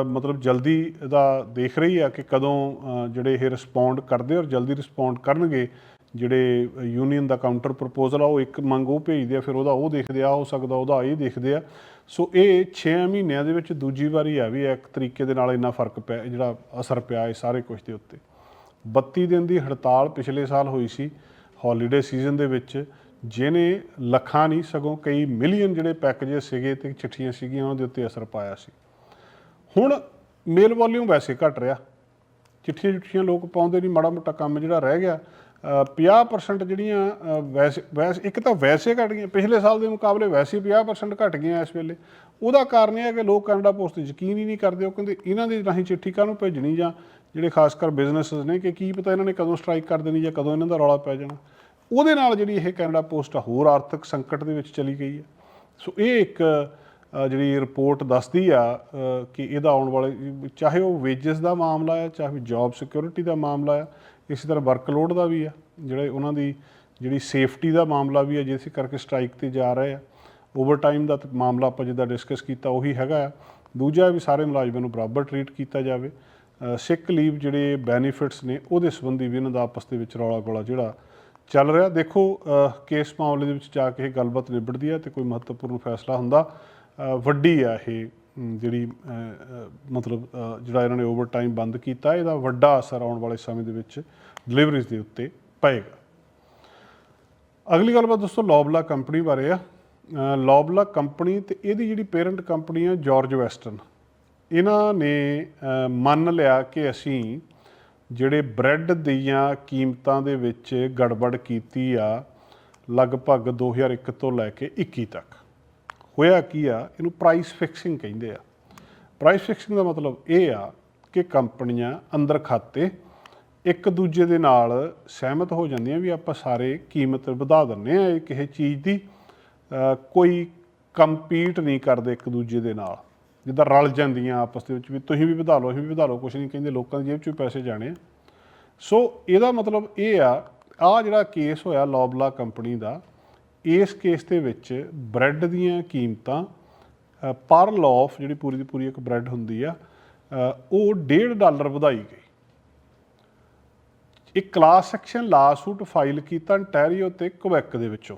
S1: ਮਤਲਬ ਜਲਦੀ ਇਹਦਾ ਦੇਖ ਰਹੀ ਆ ਕਿ ਕਦੋਂ ਜਿਹੜੇ ਇਹ ਰਿਸਪੌਂਡ ਕਰਦੇ ਔਰ ਜਲਦੀ ਰਿਸਪੌਂਡ ਕਰਨਗੇ ਜਿਹੜੇ ਯੂਨੀਅਨ ਦਾ ਕਾਊਂਟਰ ਪ੍ਰਪੋਜ਼ਲ ਆ, ਉਹ ਇੱਕ ਮੰਗ ਉਹ ਭੇਜਦੇ ਆ, ਫਿਰ ਉਹਦਾ ਉਹ ਦੇਖਦੇ ਆ ਹੋ ਸਕਦਾ, ਉਹਦਾ ਇਹ ਦੇਖਦੇ ਆ। ਸੋ ਇਹ 6 ਮਹੀਨਿਆਂ ਦੇ ਵਿੱਚ ਦੂਜੀ ਵਾਰੀ ਆ ਵੀ ਇੱਕ ਤਰੀਕੇ ਦੇ ਨਾਲ ਇੰਨਾ ਫ਼ਰਕ ਪਿਆ ਜਿਹੜਾ ਅਸਰ ਪਿਆ ਇਹ ਸਾਰੇ ਕੁਝ ਦੇ ਉੱਤੇ। 32 ਦਿਨ ਦੀ ਹੜਤਾਲ ਪਿਛਲੇ ਸਾਲ ਹੋਈ ਸੀ ਹੌਲੀਡੇ ਸੀਜ਼ਨ ਦੇ ਵਿੱਚ, ਜਿਹਨੇ ਲੱਖਾਂ ਨਹੀਂ, ਸਗੋਂ ਕਈ ਮਿਲੀਅਨ ਜਿਹੜੇ ਪੈਕੇजेस ਸੀਗੇ ਤੇ ਚਿੱਠੀਆਂ ਸੀਗੀਆਂ ਉਹਨਾਂ ਦੇ ਉੱਤੇ ਅਸਰ ਪਾਇਆ ਸੀ। ਹੁਣ ਮੇਲ ਵੋਲਿਊਮ ਵੈਸੇ ਘਟ ਰਿਹਾ। ਚਿੱਠੀਆਂ ਚਿੱਠੀਆਂ ਲੋਕ ਪਾਉਂਦੇ ਨਹੀਂ ਮਾੜਾ ਮੋਟਾ ਕੰਮ ਜਿਹੜਾ ਰਹਿ ਗਿਆ 50% ਜਿਹੜੀਆਂ ਵੈਸੇ ਵੈਸੇ, ਇੱਕ ਤਾਂ ਵੈਸੇ ਘਟ ਗਈਆਂ, ਪਿਛਲੇ ਸਾਲ ਦੇ ਮੁਕਾਬਲੇ ਵੈਸੇ ਹੀ 50% ਘਟ ਗਈਆਂ ਇਸ ਵੇਲੇ। ਉਹਦਾ ਕਾਰਨ ਇਹ ਹੈ ਕਿ ਲੋਕ ਕੈਨੇਡਾ ਪੋਸਟ ਤੇ ਯਕੀਨ ਹੀ ਨਹੀਂ ਕਰਦੇ, ਉਹ ਕਹਿੰਦੇ ਇਹਨਾਂ ਦੀ ਰਾਹੀਂ ਚਿੱਠੀ ਕਾਹਨੂੰ ਭੇਜਣੀ ਜਾਂ ਜਿਹੜੇ ਖਾਸ ਕਰ ਬਿਜ਼ਨੈਸਸ ਨੇ ਕਿ ਕੀ ਪਤਾ ਇਹਨਾਂ ਨੇ ਕਦੋਂ ਸਟ੍ਰਾਈਕ ਕਰ ਦੇਣੀ ਜਾਂ ਕਦੋਂ ਇਹਨਾਂ ਦਾ ਰੌਲਾ ਪੈ ਜਾਣਾ। ਉਹਦੇ ਨਾਲ ਜਿਹੜੀ ਇਹ ਕੈਨੇਡਾ ਪੋਸਟ ਆ, ਹੋਰ ਆਰਥਿਕ ਸੰਕਟ ਦੇ ਵਿੱਚ ਚਲੀ ਗਈ ਹੈ। ਸੋ ਇਹ ਇੱਕ ਜਿਹੜੀ ਰਿਪੋਰਟ ਦੱਸਦੀ ਆ ਕਿ ਇਹਦਾ ਆਉਣ ਵਾਲੇ, ਚਾਹੇ ਉਹ ਵੇਜਸ ਦਾ ਮਾਮਲਾ ਹੈ ਚਾਹੇ ਜੌਬ ਸਿਕਿਉਰਿਟੀ ਦਾ ਮਾਮਲਾ ਹੈ ਇਸੇ ਤਰ੍ਹਾਂ ਵਰਕਲੋਡ ਦਾ ਵੀ ਆ, ਜਿਹੜੇ ਉਹਨਾਂ ਦੀ ਜਿਹੜੀ ਸੇਫਟੀ ਦਾ ਮਾਮਲਾ ਵੀ ਹੈ ਜਿਸ ਕਰਕੇ ਸਟ੍ਰਾਈਕ ਤੇ ਜਾ ਰਹੇ ਆ ਓਵਰਟਾਈਮ ਦਾ ਤਾਂ ਮਾਮਲਾ ਆਪਾਂ ਜਿੱਦਾਂ ਡਿਸਕਸ ਕੀਤਾ, ਉਹੀ ਹੈਗਾ ਆ। ਦੂਜਾ ਵੀ ਸਾਰੇ ਮੁਲਾਜ਼ਮਾਂ ਨੂੰ ਬਰਾਬਰ ਟਰੀਟ ਕੀਤਾ ਜਾਵੇ। ਸਿਕ ਲੀਵ ਜਿਹੜੇ ਬੈਨੀਫਿਟਸ ਨੇ, ਉਹਦੇ ਸੰਬੰਧੀ ਵੀ ਇਹਨਾਂ ਦਾ ਆਪਸ ਦੇ ਵਿੱਚ ਰੌਲਾ ਗੋਲਾ ਜਿਹੜਾ ਚੱਲ ਰਿਹਾ। ਦੇਖੋ ਕੇਸ ਮਾਮਲੇ ਦੇ ਵਿੱਚ ਜਾ ਕੇ ਇਹ ਗੱਲਬਾਤ ਨਿਬੜਦੀ ਹੈ ਤੇ ਕੋਈ ਮਹੱਤਵਪੂਰਨ ਫੈਸਲਾ ਹੁੰਦਾ। ਵੱਡੀ ਆ ਇਹ ਜਿਹੜੀ ਮਤਲਬ ਜਿਹੜਾ ਇਹਨਾਂ ਨੇ ਓਵਰ ਟਾਈਮ ਬੰਦ ਕੀਤਾ ਇਹਦਾ ਵੱਡਾ ਅਸਰ ਆਉਣ ਵਾਲੇ ਸਮੇਂ ਦੇ ਵਿੱਚ ਡਿਲੀਵਰੀਜ਼ ਦੇ ਉੱਤੇ ਪਏਗਾ। ਅਗਲੀ ਗੱਲਬਾਤ ਦੋਸਤੋ ਲੌਬਲਾ ਕੰਪਨੀ ਬਾਰੇ ਆ। ਅ, ਲੌਬਲਾ ਕੰਪਨੀ ਤੇ ਇਹਦੀ ਜਿਹੜੀ ਪੇਰੈਂਟ ਕੰਪਨੀ ਆ ਜਾਰਜ ਵੈਸਟਰਨ ਇਹਨਾਂ ਨੇ ਮੰਨ ਲਿਆ ਕਿ ਅਸੀਂ ਜਿਹੜੇ ਬ੍ਰੈਡ ਦੀਆਂ ਕੀਮਤਾਂ ਦੇ ਵਿੱਚ ਗੜਬੜ ਕੀਤੀ ਆ ਲਗਭਗ 2001 ਤੋਂ ਲੈ ਕੇ 21 ਤੱਕ। ਹੋਇਆ ਕੀ ਆ? ਇਹਨੂੰ ਪ੍ਰਾਈਸ ਫਿਕਸਿੰਗ ਕਹਿੰਦੇ ਆ। ਪ੍ਰਾਈਸ ਫਿਕਸਿੰਗ ਦਾ ਮਤਲਬ ਇਹ ਆ ਕਿ ਕੰਪਨੀਆਂ ਅੰਦਰ ਖਾਤੇ ਇੱਕ ਦੂਜੇ ਦੇ ਨਾਲ ਸਹਿਮਤ ਹੋ ਜਾਂਦੀਆਂ ਵੀ ਆਪਾਂ ਸਾਰੇ ਕੀਮਤ ਵਧਾ ਦਿੰਨੇ ਆ ਇਹ ਕਿਸੇ ਚੀਜ਼ ਦੀ। ਕੋਈ ਕੰਪੀਟ ਨਹੀਂ ਕਰਦੇ ਇੱਕ ਦੂਜੇ ਦੇ ਨਾਲ। ਜਿੱਦਾਂ ਰਲ ਜਾਂਦੀਆਂ ਆਪਸ ਦੇ ਵਿੱਚ ਵੀ ਤੁਸੀਂ ਵੀ ਵਧਾ ਲਓ, ਅਸੀਂ ਵੀ ਵਧਾ ਲਓ, ਕੁਛ ਨਹੀਂ ਕਹਿੰਦੇ, ਲੋਕਾਂ ਦੀ ਜੇਬ 'ਚੋਂ ਪੈਸੇ ਜਾਣੇ ਆ। ਸੋ ਇਹਦਾ ਮਤਲਬ ਇਹ ਆ ਆ ਜਿਹੜਾ ਕੇਸ ਹੋਇਆ ਲੌਬਲਾ ਕੰਪਨੀ ਦਾ ਇਸ ਕੇਸ ਦੇ ਵਿੱਚ ਬ੍ਰੈਡ ਦੀਆਂ ਕੀਮਤਾਂ ਪਰ ਲੋਫ ਜਿਹੜੀ ਪੂਰੀ ਦੀ ਪੂਰੀ ਇੱਕ ਬ੍ਰੈਡ ਹੁੰਦੀ ਆ ਉਹ 1.5 ਡਾਲਰ ਵਧਾਈ ਗਈ। ਇੱਕ ਕਲਾਸ ਐਕਸ਼ਨ ਲਾਸੂਟ ਫਾਈਲ ਕੀਤਾ ਅੰਟੈਰੀਓ ਤੇ ਕੁਵੈਕ ਦੇ ਵਿੱਚੋਂ,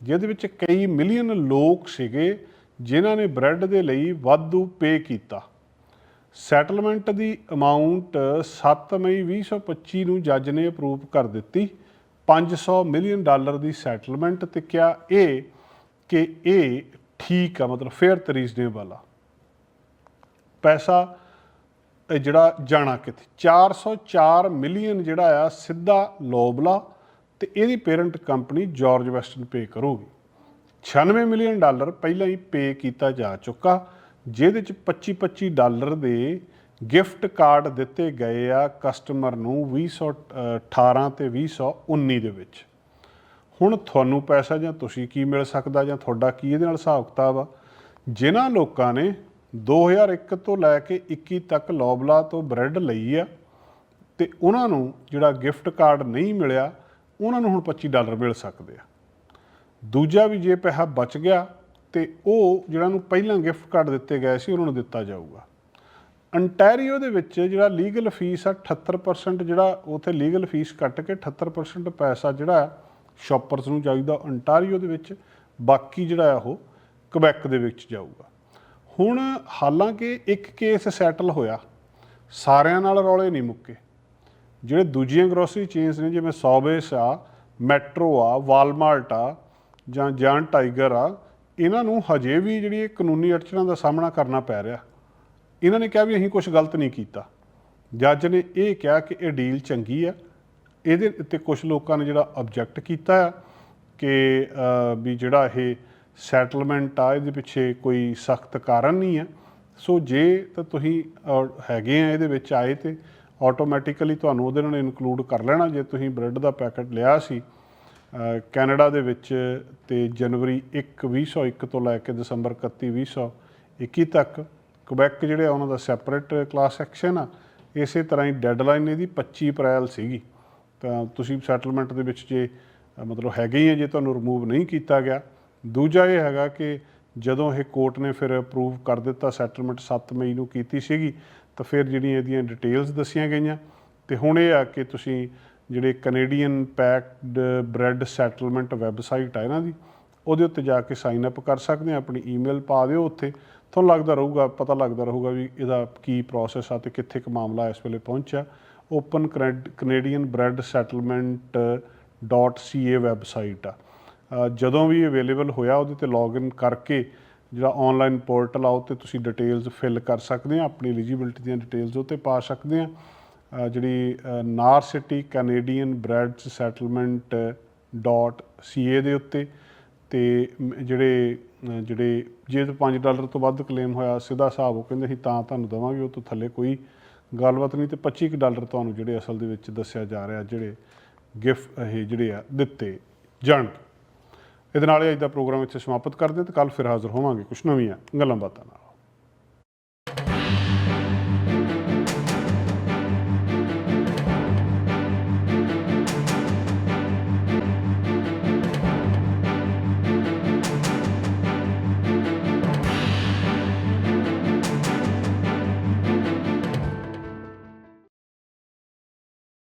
S1: ਜਿਹਦੇ ਵਿੱਚ ਕਈ ਮਿਲੀਅਨ ਲੋਕ ਸੀਗੇ ਜਿਨ੍ਹਾਂ ਨੇ ਬ੍ਰੈਡ ਦੇ ਲਈ ਵਾਧੂ ਪੇ ਕੀਤਾ। ਸੈਟਲਮੈਂਟ ਦੀ ਅਮਾਉਂਟ 7 ਮਈ 2025 ਨੂੰ ਜੱਜ ਨੇ ਅਪਰੂਵ ਕਰ ਦਿੱਤੀ। 500 ਮਿਲੀਅਨ ਡਾਲਰ ਦੀ ਸੈਟਲਮੈਂਟ ਤੇ ਕਿਹਾ ਇਹ ਕਿ ਇਹ ਠੀਕ ਆ, ਮਤਲਬ ਫੇਅਰ ਤੇ ਰੀਜ਼ਨੇਬਲ ਆ। ਪੈਸਾ ਜਿਹੜਾ ਜਾਣਾ ਕਿੱਥੇ? 404 ਮਿਲੀਅਨ ਜਿਹੜਾ ਆ ਸਿੱਧਾ ਲੋਬਲਾ ਤੇ ਇਹਦੀ parent company George Weston pay ਕਰੂਗੀ। 96 ਮਿਲੀਅਨ ਡਾਲਰ ਪਹਿਲਾਂ ਹੀ ਪੇ ਕੀਤਾ ਜਾ ਚੁੱਕਾ, ਜਿਹਦੇ ਚ 25-25 ਡਾਲਰ ਦੇ ਗਿਫਟ ਕਾਰਡ ਦਿੱਤੇ ਗਏ ਆ ਕਸਟਮਰ ਨੂੰ 2018 ਤੇ 2019 ਦੇ ਵਿੱਚ। ਹੁਣ ਤੁਹਾਨੂੰ ਪੈਸਾ ਜਾਂ ਤੁਸੀਂ ਕੀ ਮਿਲ ਸਕਦਾ ਜਾਂ ਤੁਹਾਡਾ ਕੀ ਇਹਦੇ ਨਾਲ ਹਿਸਾਬ ਕਿਤਾਬ ਆ? ਜਿਨ੍ਹਾਂ ਲੋਕਾਂ ਨੇ 2001 ਤੋਂ ਲੈ ਕੇ 21 ਤੱਕ ਲੋਬਲਾ ਤੋਂ ਬ੍ਰੈਡ ਲਈ ਆ ਤੇ ਉਹਨਾਂ ਨੂੰ ਜਿਹੜਾ ਗਿਫਟ ਕਾਰਡ ਨਹੀਂ ਮਿਲਿਆ, ਉਹਨਾਂ ਨੂੰ ਹੁਣ 25 ਡਾਲਰ ਮਿਲ ਸਕਦੇ ਆ। ਦੂਜਾ ਵੀ ਜੇ ਪੈਸਾ ਬਚ ਗਿਆ ਤੇ ਉਹ ਜਿਹੜਾ ਨੂੰ ਪਹਿਲਾਂ ਗਿਫਟ ਕਾਰਡ ਦਿੱਤੇ ਗਏ ਸੀ, ਉਹਨਾਂ ਨੂੰ ਦਿੱਤਾ ਜਾਊਗਾ। ਅੰਟੈਰੀਓ ਦੇ ਵਿੱਚ ਜਿਹੜਾ ਲੀਗਲ ਫੀਸ ਆ 78% ਜਿਹੜਾ ਉਥੇ ਲੀਗਲ ਫੀਸ ਕੱਟ ਕੇ 78% ਪੈਸਾ ਜਿਹੜਾ ਸ਼ਾਪਰਸ ਨੂੰ ਚਾਹੀਦਾ ਅੰਟਾਰੀਓ ਦੇ ਵਿੱਚ, ਬਾਕੀ ਜਿਹੜਾ ਆ ਉਹ ਕੁਬੈਕ ਦੇ ਵਿੱਚ ਜਾਊਗਾ। ਹੁਣ ਹਾਲਾਂਕਿ ਇੱਕ ਕੇਸ ਸੈਟਲ ਹੋਇਆ, ਸਾਰਿਆਂ ਨਾਲ ਰੌਲੇ ਨਹੀਂ ਮੁੱਕੇ। ਜਿਹੜੇ ਦੂਜੀਆਂ ਗਰੋਸਰੀ ਚੇਨਸ ਨੇ, ਜਿਵੇਂ ਸੌਬੇਸ ਆ ਮੈਟਰੋ ਆ ਵਾਲਮਾਰਟ ਆ, ਜਾਂ ਜਾਨ ਟਾਈਗਰ ਆ, ਇਹਨਾਂ ਨੂੰ ਹਜੇ ਵੀ ਜਿਹੜੀ ਇਹ ਕਾਨੂੰਨੀ ਅੜਚਣਾਂ ਦਾ ਸਾਹਮਣਾ ਕਰਨਾ ਪੈ ਰਿਹਾ। ਇਹਨਾਂ ਨੇ ਕਿਹਾ ਵੀ ਅਸੀਂ ਕੁਝ ਗਲਤ ਨਹੀਂ ਕੀਤਾ। ਜੱਜ ਨੇ ਇਹ ਕਿਹਾ ਕਿ ਇਹ ਡੀਲ ਚੰਗੀ ਆ ਇਹਦੇ ਉੱਤੇ ਕੁਝ ਲੋਕਾਂ ਨੇ ਜਿਹੜਾ ਆਬਜੈਕਟ ਕੀਤਾ ਆ ਕਿ ਵੀ ਜਿਹੜਾ ਇਹ ਸੈਟਲਮੈਂਟ ਆ, ਇਹਦੇ ਪਿੱਛੇ ਕੋਈ ਸਖਤ ਕਾਰਨ ਨਹੀਂ ਆ ਸੋ ਜੇ ਤਾਂ ਤੁਸੀਂ ਹੈਗੇ ਆ ਇਹਦੇ ਵਿੱਚ ਆਏ ਤੇ ਆਟੋਮੈਟਿਕਲੀ ਤੁਹਾਨੂੰ ਉਹਦੇ ਨਾਲ ਇਨਕਲੂਡ ਕਰ ਲੈਣਾ। ਜੇ ਤੁਸੀਂ ਬ੍ਰੈਡ ਦਾ ਪੈਕਟ ਲਿਆ ਸੀ ਕੈਨੇਡਾ ਦੇ ਵਿੱਚ ਤੇ ਜਨਵਰੀ 1 2001 ਤੋਂ ਲੈ ਕੇ ਦਸੰਬਰ 31 2021 ਤੱਕ ਕੁਬੈਕ ਜਿਹੜੇ ਆ, ਉਹਨਾਂ ਦਾ ਸੈਪਰੇਟ ਕਲਾਸ ਐਕਸ਼ਨ ਆ। ਇਸੇ ਤਰ੍ਹਾਂ ਹੀ ਡੈਡਲਾਈਨ ਇਹਦੀ 25 ਅਪ੍ਰੈਲ ਸੀਗੀ। ਤਾਂ ਤੁਸੀਂ ਸੈਟਲਮੈਂਟ ਦੇ ਵਿੱਚ ਜੇ ਮਤਲਬ ਹੈਗੇ ਹੀ ਆ, ਜੇ ਤੁਹਾਨੂੰ ਰਿਮੂਵ ਨਹੀਂ ਕੀਤਾ ਗਿਆ। ਦੂਜਾ ਇਹ ਹੈਗਾ ਕਿ ਜਦੋਂ ਇਹ ਕੋਰਟ ਨੇ ਫਿਰ ਅਪਰੂਵ ਕਰ ਦਿੱਤਾ ਸੈਟਲਮੈਂਟ 7 ਮਈ ਨੂੰ ਕੀਤੀ ਸੀਗੀ, ਤਾਂ ਫਿਰ ਜਿਹੜੀਆਂ ਇਹਦੀਆਂ ਡਿਟੇਲਸ ਦੱਸੀਆਂ ਗਈਆਂ। ਤੇ ਹੁਣ ਇਹ ਆ ਕਿ ਤੁਸੀਂ ਜਿਹੜੇ Canadian packed bread settlement website ਆ ਇਹਨਾਂ ਦੀ, ਉਹਦੇ ਉੱਤੇ ਜਾ ਕੇ ਸਾਈਨ ਅਪ ਕਰ ਸਕਦੇ ਆ, ਆਪਣੀ ਈਮੇਲ ਪਾ ਦਿਓ ਉੱਥੇ। ਤੁਹਾਨੂੰ ਲੱਗਦਾ ਰਹੂਗਾ, ਪਤਾ ਲੱਗਦਾ ਰਹੂਗਾ ਵੀ ਇਹਦਾ ਕੀ ਪ੍ਰੋਸੈਸ ਆ ਤੇ ਕਿੱਥੇ ਕੁ ਮਾਮਲਾ ਇਸ ਵੇਲੇ ਪਹੁੰਚਿਆ। Open Canadian bread settlement .ca website ਆ। ਜਦੋਂ ਵੀ ਅਵੇਲੇਬਲ ਹੋਇਆ ਉਹਦੇ ਤੇ ਲੌਗਇਨ ਕਰਕੇ ਜਿਹੜਾ ਆਨਲਾਈਨ ਪੋਰਟਲ ਆ ਉਹ ਤੇ ਤੁਸੀਂ ਡਿਟੇਲਸ ਫਿਲ ਕਰ ਸਕਦੇ ਆ, ਆਪਣੀ ਐਲੀਜੀਬਿਲਟੀ ਦੀਆਂ ਡਿਟੇਲਸ ਉਹ ਤੇ ਪਾ ਸਕਦੇ ਆ। ਜਿਹੜੀ ਨਾਰ city Canadian bread settlement .ca ਦੇ ਉੱਤੇ ਤੇ ਜਿਹੜੇ ਜਿਹੜੇ ਜੇ ਤਾਂ 5 ਡਾਲਰ ਤੋਂ ਵੱਧ ਕਲੇਮ ਹੋਇਆ ਸਿੱਧਾ ਹਿਸਾਬ ਉਹ ਕਹਿੰਦੇ ਅਸੀਂ ਤਾਂ ਤੁਹਾਨੂੰ ਦੇਵਾਂਗੇ, ਉਹ ਤੋਂ ਥੱਲੇ ਕੋਈ ਗੱਲਬਾਤ ਨਹੀਂ ਤੇ 25 ਕੁ ਡਾਲਰ ਤੁਹਾਨੂੰ ਜਿਹੜੇ ਅਸਲ ਦੇ ਵਿੱਚ ਦੱਸਿਆ ਜਾ ਰਿਹਾ, ਜਿਹੜੇ ਗਿਫਟ ਇਹ ਜਿਹੜੇ ਆ, ਦਿੱਤੇ ਜਾਣਗੇ ਇਹਦੇ ਨਾਲ ਹੀ ਅੱਜ ਦਾ ਪ੍ਰੋਗਰਾਮ ਇੱਥੇ ਸਮਾਪਤ ਕਰਦੇ ਹਾਂ ਤੇ ਕੱਲ ਫਿਰ ਹਾਜ਼ਰ ਹੋਵਾਂਗੇ ਕੁਝ ਨਵੀਆਂ ਗੱਲਾਂ ਬਾਤਾਂ ਨਾਲ।